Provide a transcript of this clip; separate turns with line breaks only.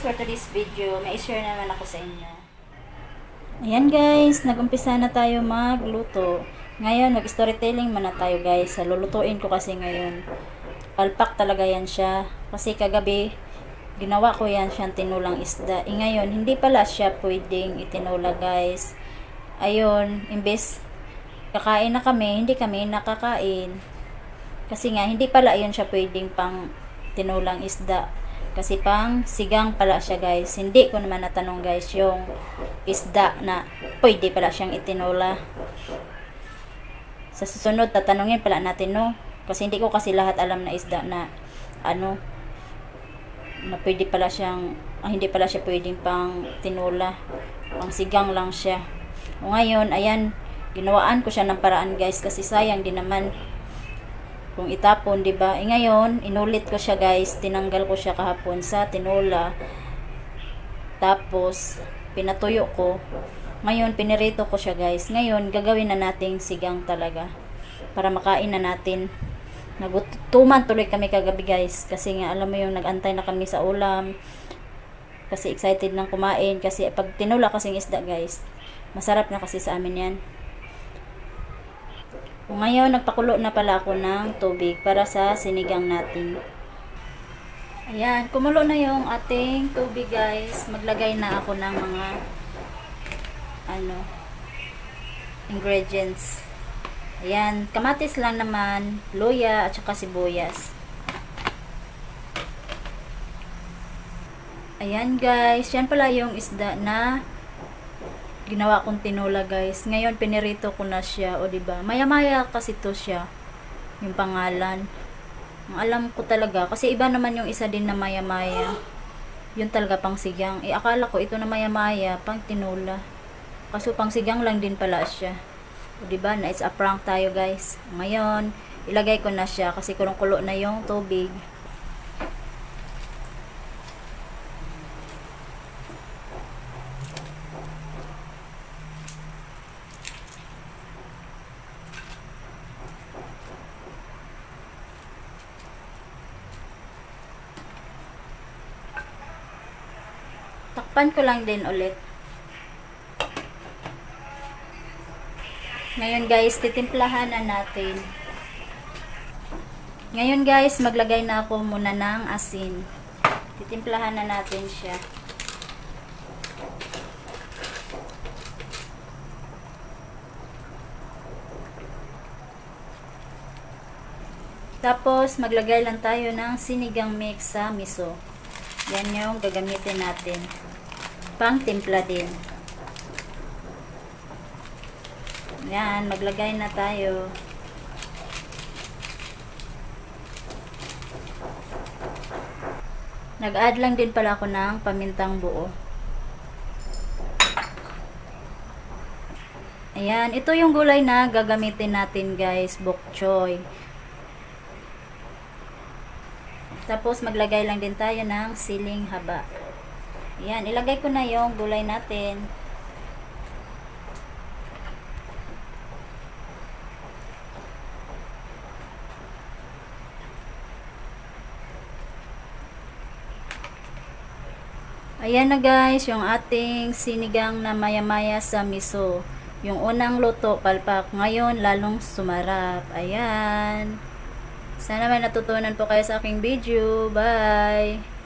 for today's video, may share naman ako sa inyo. Ayan guys, nagumpisa na tayo magluto. Ngayon, mag-storytelling muna tayo guys. Lulutuin ko kasi ngayon. Palpak talaga yan siya. Kasi kagabi, ginawa ko yan siyang tinulang isda. E ngayon, hindi pala siya pwedeng itinula guys. Ayun, imbes kakain na kami, hindi kami nakakain. Kasi nga, hindi pala yun siya pwedeng pang tinulang isda. Kasi pang sigang pala siya guys. Hindi ko naman natanong guys yung isda na pwede pala siyang itinula. Sa susunod, tatanungin pala natin no. Kasi hindi ko kasi lahat alam na isda na ano na pwede pala siyang ah, hindi pala siya pwedeng pang tinula. Pang sigang lang siya. O ngayon, ayan, ginawaan ko siya ng paraan guys kasi sayang din naman kung itapon, 'di ba? Eh ngayon, inulit ko siya, guys. Tinanggal ko siya kahapon sa tinola. Tapos pinatuyo ko. Ngayon, pinirito ko siya, guys. Ngayon, gagawin na nating sigang talaga para makain na natin. Nagutuman tuloy kami kagabi, guys. Kasi nga, alam mo yung nagantay na kami sa ulam. Kasi excited nang kumain. Kasi pag tinula kasing isda, guys, masarap na kasi sa amin yan. Ngayon, nagpakulo na pala ako ng tubig para sa sinigang natin. Ayan, kumulo na yung ating tubig guys. Maglagay na ako ng mga ano ingredients. Ayan, kamatis lang naman, luya at saka sibuyas. Ayan guys, yan pala yung isda na ginawa kong tinola guys. Ngayon pinirito ko na siya, o di ba? Maya-maya kasi to siya. Yung pangalan. Ang alam ko talaga kasi iba naman yung isa din na maya-maya. Yun talaga pang sigang. Eh akala ko ito na maya-maya pang tinola. Kaso pang sigang lang din pala siya. O di ba? Na it's a prank tayo guys. Ngayon, ilagay ko na siya kasi kulong-kulo na yung tubig. Takpan ko lang din ulit. Ngayon guys, titimplahan na natin. Ngayon guys, maglagay na ako muna ng asin. Titimplahan na natin siya. Tapos, maglagay lang tayo ng sinigang mix sa miso. Yan yung gagamitin natin. Pang timpla din. Yan, maglagay na tayo. Nag-add lang din pala ako ng pamintang buo. Ayan, ito yung gulay na gagamitin natin guys, bok choy. Tapos maglagay lang din tayo ng siling haba. Ayan, ilagay ko na yung gulay natin. Ayan na guys, yung ating sinigang na maya-maya sa miso. Yung unang luto, palpak. Ngayon, lalong sumarap. Ayan. Sana may natutunan po kayo sa aking video. Bye!